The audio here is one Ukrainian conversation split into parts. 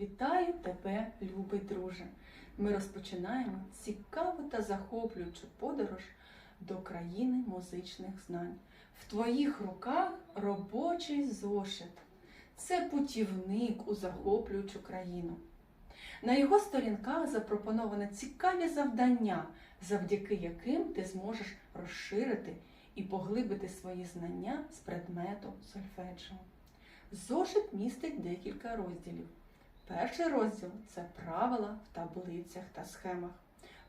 Вітаю тебе, любий друже! Ми розпочинаємо цікаву та захоплюючу подорож до країни музичних знань. В твоїх руках робочий зошит. Це путівник у захоплюючу країну. На його сторінках запропоновано цікаві завдання, завдяки яким ти зможеш розширити і поглибити свої знання з предмету сольфеджіо. Зошит містить декілька розділів. Перший розділ це правила в таблицях та схемах.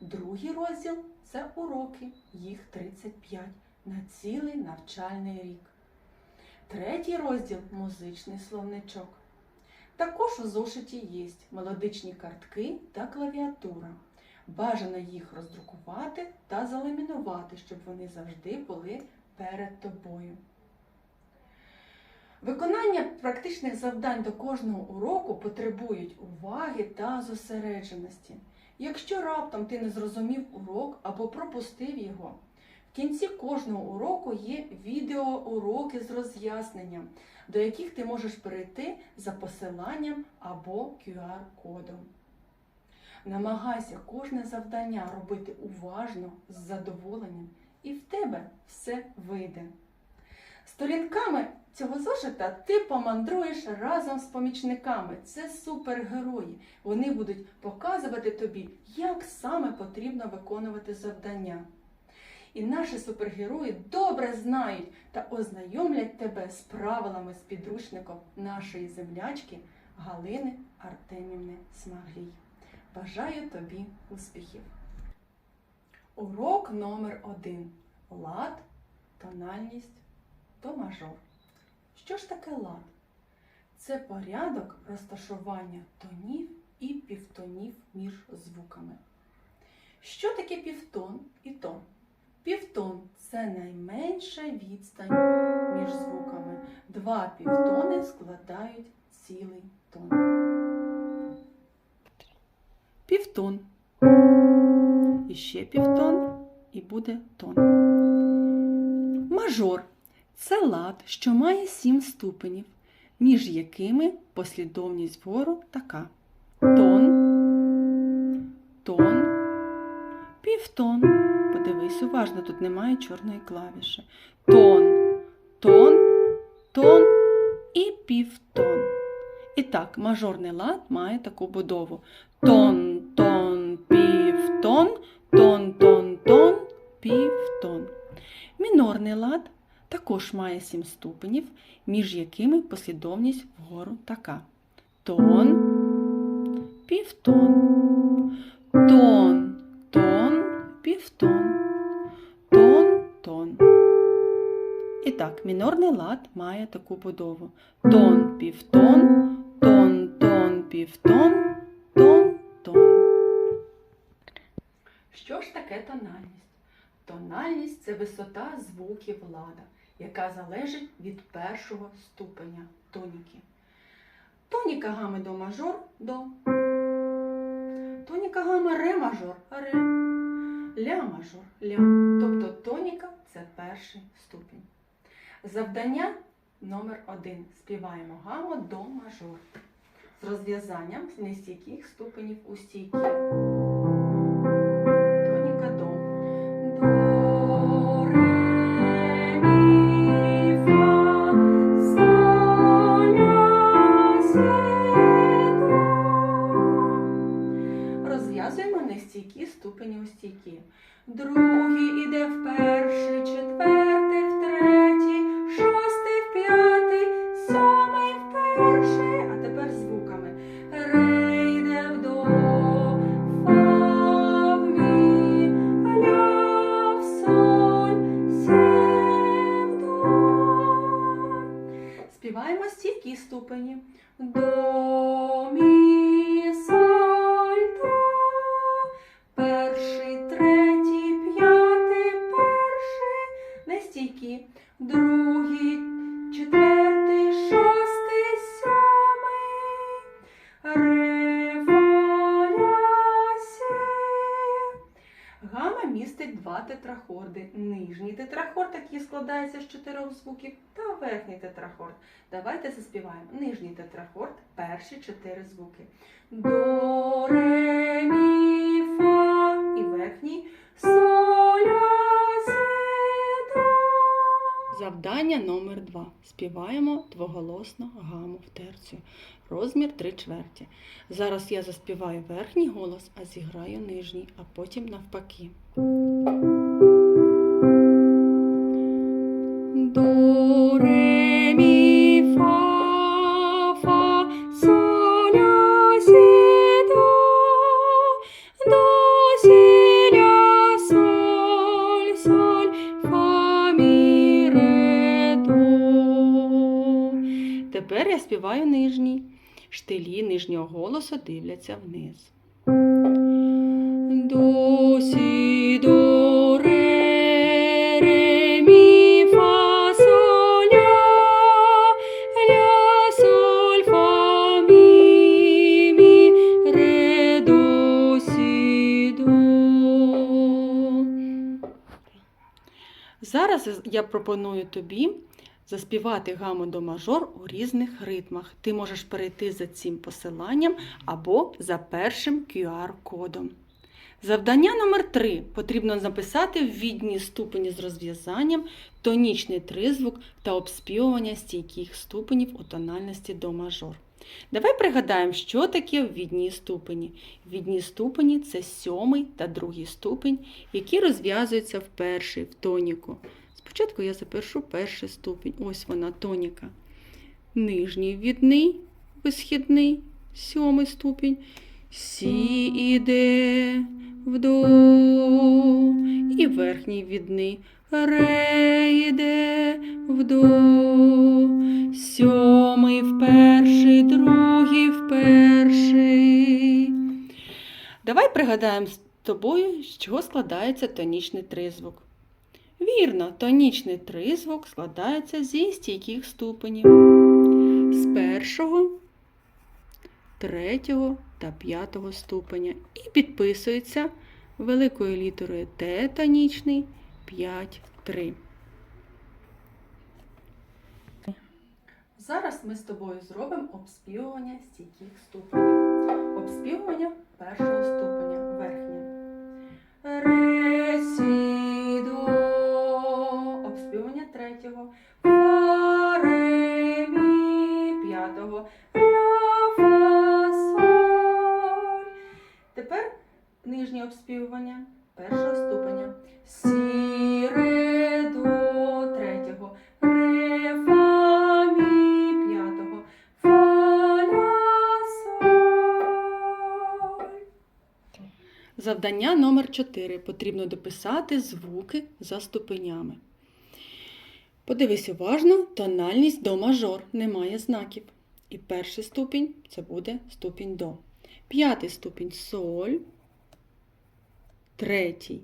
Другий розділ це уроки, їх 35 на цілий навчальний рік. Третій розділ музичний словничок. Також у зошиті є мелодичні картки та клавіатура. Бажано їх роздрукувати та заламінувати, щоб вони завжди були перед тобою. Виконання практичних завдань до кожного уроку потребують уваги та зосередженості. Якщо раптом ти не зрозумів урок або пропустив його, в кінці кожного уроку є відеоуроки з роз'ясненням, до яких ти можеш перейти за посиланням або QR-кодом. Намагайся кожне завдання робити уважно, з задоволенням, і в тебе все вийде. Сторінками цього зошита ти помандруєш разом з помічниками. Це супергерої. Вони будуть показувати тобі, як саме потрібно виконувати завдання. І наші супергерої добре знають та ознайомлять тебе з правилами з підручником нашої землячки Галини Артемівни Смаглій. Бажаю тобі успіхів! Урок номер один. Лад, тональність до мажор. Що ж таке лад? Це порядок розташування тонів і півтонів між звуками. Що таке півтон і тон? Півтон це найменша відстань між звуками. Два півтони складають цілий тон. Півтон. І ще півтон, і буде тон. Мажор це лад, що має сім ступенів, між якими послідовність вгору така: тон, тон, півтон. Подивись уважно, тут немає чорної клавіші. Тон, тон, тон і півтон. І так, мажорний лад має таку будову: тон, тон, півтон, тон, тон, тон, півтон. Мінорний лад також має сім ступенів, між якими послідовність вгору така: тон, півтон, тон, тон, півтон, тон, тон. І так, мінорний лад має таку будову: тон, півтон, тон, тон, півтон, тон, тон. Що ж таке тональність? Тональність це висота звуків лада, яка залежить від першого ступеня тоніки. Тоніка гами до мажор до. Тоніка гами ре мажор ре. Ля мажор ля. Тобто тоніка це перший ступінь. Завдання номер один. Співаємо гаму до мажор. З розв'язанням нестійких ступенів у стійкі. Перший. Тетрахорд, який складається з чотирьох звуків, та верхній тетрахорд. Давайте заспіваємо. Нижній тетрахорд, перші чотири звуки. До, ре, мі, фа. І верхній соль, ля, сі. Завдання номер два. Співаємо двоголосно гаму в терцію. Розмір три чверті. Зараз я заспіваю верхній голос, а зіграю нижній, а потім навпаки. Співаю нижній. Штилі нижнього голосу дивляться вниз. До, до. Зараз я пропоную тобі заспівати гаму до мажор у різних ритмах. Ти можеш перейти за цим посиланням або за першим QR-кодом. Завдання номер 3 потрібно записати ввідні ступені з розв'язанням, тонічний тризвук та обспівування стійких ступенів у тональності до мажор. Давай пригадаємо, що таке ввідні ступені. Ввідні ступені це сьомий та другий ступень, які розв'язуються в перший в тоніку. Спочатку я запишу перший ступінь. Ось вона тоніка. Нижній відний, висхідний, сьомий ступінь. Сі іде в до. І верхній відний. Ре йде в до. Сьомий в перший, другий в перший. Давай пригадаємо з тобою, з чого складається тонічний тризвук. Вірно, тонічний тризвук складається зі стійких ступенів. З першого, третього та п'ятого ступеня. І підписується великою літерою Т тонічний 5, 3. Зараз ми з тобою зробимо обспівування стійких ступенів. Обспівування першого ступеня нижнє обспівування першого ступеня. Сі, до третього. Ре, фа, п'ятого. Фа, ля. Завдання номер 4. Потрібно дописати звуки за ступенями. Подивись уважно, тональність до мажор немає знаків. І перший ступінь це буде ступінь до. П'ятий ступінь соль. Третій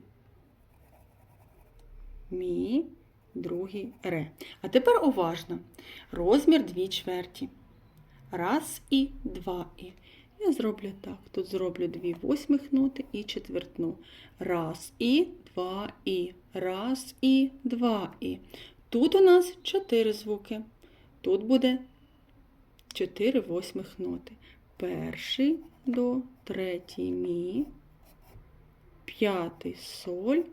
мі, другий ре. А тепер уважно. Розмір дві чверті. Раз і два і. Я зроблю так. Тут зроблю дві восьмих ноти і четвертну. Раз і, два і. Раз і, два і. Тут у нас чотири звуки. Тут буде чотири восьмих ноти. Перший до, третій мі, п'ятий соль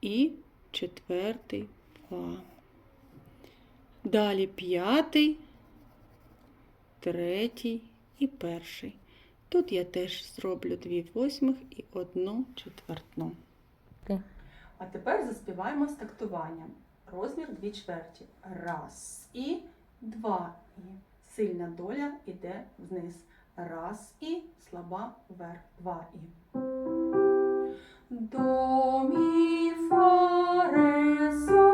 і четвертий фа. Далі п'ятий, третій і перший. Тут я теж зроблю дві восьмих і одну четвертну. А тепер заспіваємо з тактуванням. Розмір дві чверті. Раз і два і. Сильна доля йде вниз. Раз і слаба вверх. Два і. До, мі, фа, ре, соль,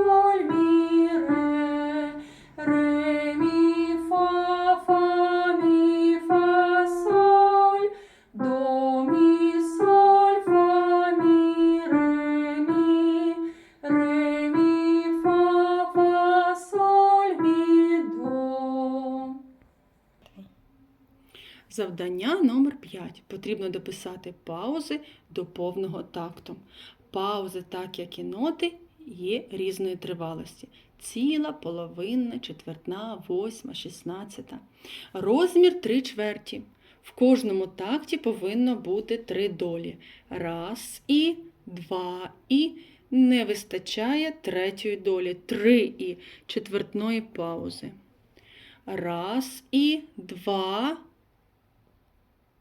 Завдання номер 5. Потрібно дописати паузи до повного такту. паузи, так як і ноти, є різної тривалості. Ціла, половинна, четвертна, восьма, шістнадцята. Розмір три чверті. В кожному такті повинно бути три долі. Раз і, два і. Не вистачає третьої долі. Три і четвертної паузи. Раз і, два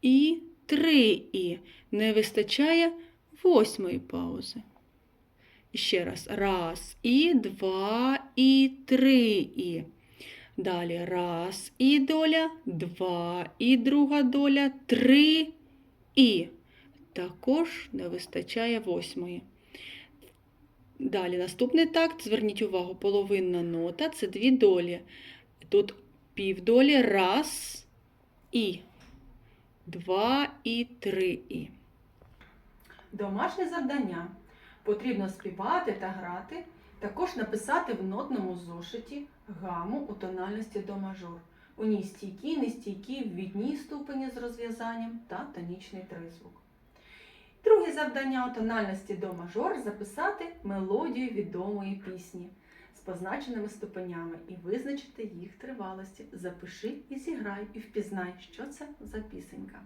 і, три і. Не вистачає восьмої паузи. Ще раз. Раз і, два і, три і. Далі раз і доля, два і друга доля, три і. Також не вистачає восьмої. Далі наступний такт. Зверніть увагу, половинна нота це дві долі. Тут півдолі раз і, два і три і. Домашнє завдання. Потрібно співати та грати, також написати в нотному зошиті гаму у тональності до мажор. У ній стійкі, нестійкі, ввідні ступені з розв'язанням та тонічний тризвук. Друге завдання у тональності до мажор записати мелодію відомої пісні позначеними ступенями і визначити їх тривалості. Запиши і зіграй, і впізнай, що це за пісенька.